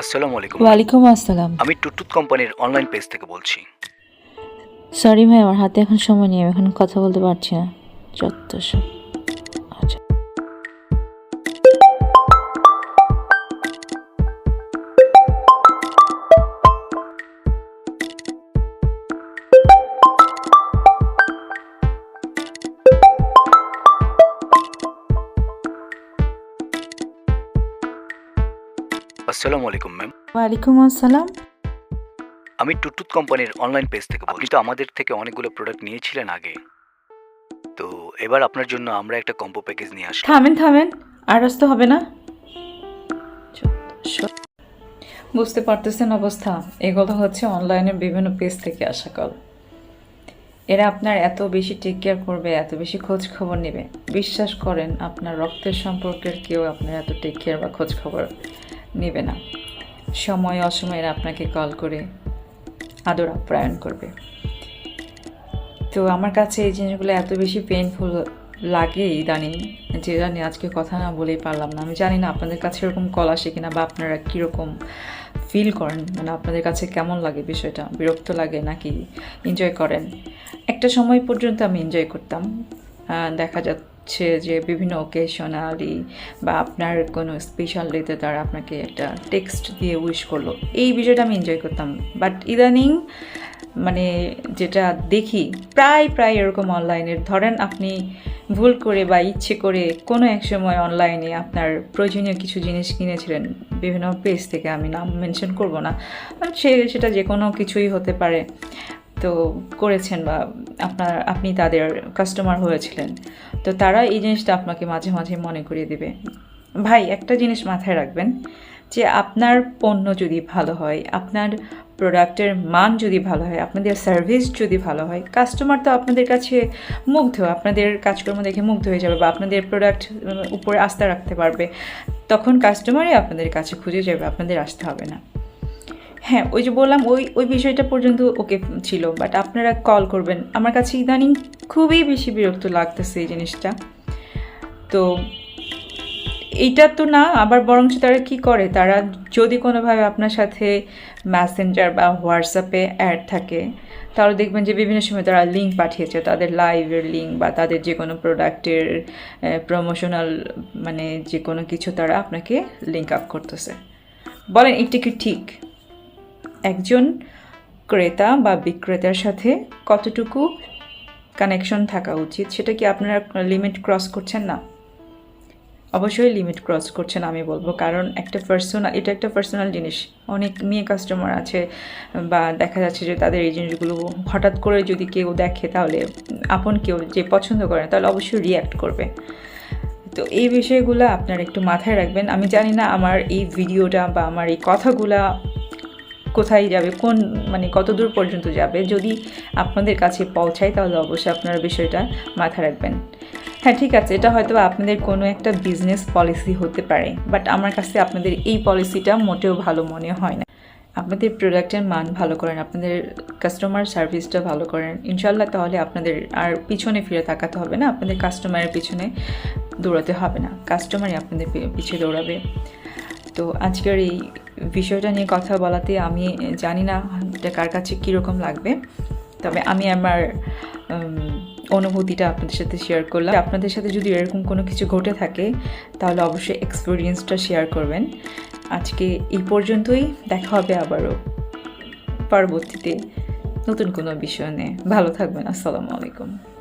আসসালামু আলাইকুম। ওয়ালাইকুম আসসালাম। আমি টুটুত কোম্পানির অনলাইন পেজ থেকে বলছি। সরি ভাই আমার হাতে এখন সময় নেই আমি এখন কথা বলতে পারছি না। যত আসসালামু আলাইকুম ম্যাম ওয়ালাইকুম আসসালাম। আমি টুটুত কোম্পানির অনলাইন পেজ থেকে বলছি। তো আমাদের থেকে অনেকগুলো প্রোডাক্ট নিয়েছিলেন আগে। তো এবার আপনার জন্য আমরা একটা কম্বো প্যাকেজ নিয়ে আসলাম থামেন থামেন। আর আসতে হবে না। বুঝতে পারতেছেন অবস্থা। এগুলো হচ্ছে অনলাইনের বিভিন্ন পেজ থেকে আসা কল এরা আপনার এত বেশি টেক কেয়ার করবে এত বেশি খোঁজ খবর নেবে। বিশ্বাস করেন আপনার রক্তের সম্পর্কের কেউ আপনার এত টেক কেয়ার বা খোঁজ খবর নেবে না। সময় অসময়ে এরা আপনাকে কল করে আদর আপ্যায়ন করবে। তো আমার কাছে এই জিনিসগুলো এত বেশি পেইনফুল লাগে ইদানিং যে জানি আজকে কথা না বলেই পারলাম না। আমি জানি না আপনাদের কাছে এরকম কল আসে কিনা বা আপনারা কীরকম ফিল করেন মানে আপনাদের কাছে কেমন লাগে বিষয়টা? বিরক্ত লাগে নাকি? এনজয় করেন। একটা সময় পর্যন্ত আমি এনজয় করতাম। দেখা যাচ্ছে যে বিভিন্ন ওকেশনালি বা আপনার কোনো স্পেশাল ডেতে তারা আপনাকে একটা টেক্সট দিয়ে উইশ করল। এই বিষয়টা আমি এনজয় করতাম। বাট ইদানিং মানে যেটা দেখি, প্রায় প্রায় এরকম অনলাইনের ধরেন আপনি ভুল করে বা ইচ্ছে করে কোনো এক সময় অনলাইনে আপনার প্রয়োজনীয় কিছু জিনিস কিনেছিলেন, বিভিন্ন পেজ থেকে আমি নাম মেনশন করব না সে, সেটা যে কোনো কিছুই হতে পারে। তো করেছেন বা আপনার, আপনি তাদের কাস্টমার হয়েছিলেন। তো তারা এই জিনিসটা আপনাকে মাঝে মাঝে মনে করিয়ে দেবে। ভাই, একটা জিনিস মাথায় রাখবেন যে আপনার পণ্য যদি ভালো হয়, আপনার প্রোডাক্টের মান যদি ভালো হয়, আপনাদের সার্ভিস যদি ভালো হয় কাস্টমার তো আপনাদের কাছে মুগ্ধ, আপনাদের কাজকর্ম দেখে মুগ্ধ হয়ে যাবে বা আপনাদের প্রোডাক্ট উপরে আস্থা রাখতে পারবে। তখন কাস্টমারই আপনাদের কাছে খুঁজে যাবে, আপনাদের আসতে হবে না। হ্যাঁ ওই যে বললাম, ওই ওই বিষয়টা পর্যন্ত ওকে ছিল বাট আপনারা কল করবেন। আমার কাছে ইদানিং খুবই বেশি বিরক্ত লাগতেছে এই জিনিসটা। তো এইটা তো না, আবার বরঞ্চ তারা কি করে? তারা যদি কোনোভাবে আপনার সাথে ম্যাসেঞ্জার বা হোয়াটসঅ্যাপে অ্যাড থাকে, তাহলে দেখবেন যে বিভিন্ন সময় তারা লিঙ্ক পাঠিয়েছে, তাদের লাইভের লিঙ্ক বা তাদের যে কোনো প্রোডাক্টের প্রমোশনাল মানে যে কোনো কিছু তারা আপনাকে লিঙ্ক আপ করতেছে। বলেন এটা কি ঠিক? একজন ক্রেতা বা বিক্রেতার সাথে কতটুকু কানেকশন থাকা উচিত? সেটা কি আপনারা লিমিট ক্রস করছেন? না। অবশ্যই লিমিট ক্রস করছেন আমি বলব। কারণ একটা পার্সোনাল এটা একটা পার্সোনাল জিনিস। অনেক মেয়ে কাস্টমার আছে বা দেখা যাচ্ছে যে তাদের এই জিনিসগুলো হঠাৎ করে যদি কেউ দেখে তাহলে আপন কেউ যে পছন্দ করে তাহলে অবশ্যই রিয়্যাক্ট করবে। তো এই বিষয়গুলো আপনারা একটু মাথায় রাখবেন। আমি জানি না আমার এই ভিডিওটা বা আমার এই কথাগুলা কোথায় যাবে, কোন মানে কত দূর পর্যন্ত যাবে, যদি আপনাদের কাছে পৌঁছায় তাহলে অবশ্যই আপনারা বিষয়টা মাথায় রাখবেন। হ্যাঁ ঠিক আছে, এটা হয়তো আপনাদের কোনো একটা বিজনেস পলিসি হতে পারে বাট আমার কাছে আপনাদের এই পলিসিটা মোটেও ভালো মনে হয় না। আপনাদের প্রোডাক্টের মান ভালো করেন, আপনাদের কাস্টমার সার্ভিসটা ভালো করেন ইনশাল্লাহ তাহলে আপনাদের আর পিছনে ফিরে তাকাতে হবে না, আপনাদের কাস্টমারের পিছনে দৌড়াতে হবে না কাস্টমারই আপনাদের পি- পিছে দৌড়াবে। তো আজকের এই বিষয়টা নিয়ে কথা বলাতে আমি জানি না এটা কার কাছে কীরকম লাগবে। তবে আমি আমার অনুভূতিটা আপনাদের সাথে শেয়ার করলাম। আপনাদের সাথে যদি এরকম কোনো কিছু ঘটে থাকে, তাহলে অবশ্যই এক্সপিরিয়েন্সটা শেয়ার করবেন। আজকে এই পর্যন্তই, দেখা হবে আবারও পরবর্তীতে নতুন কোনো বিষয় নিয়ে। ভালো থাকবেন, আসসালামু আলাইকুম।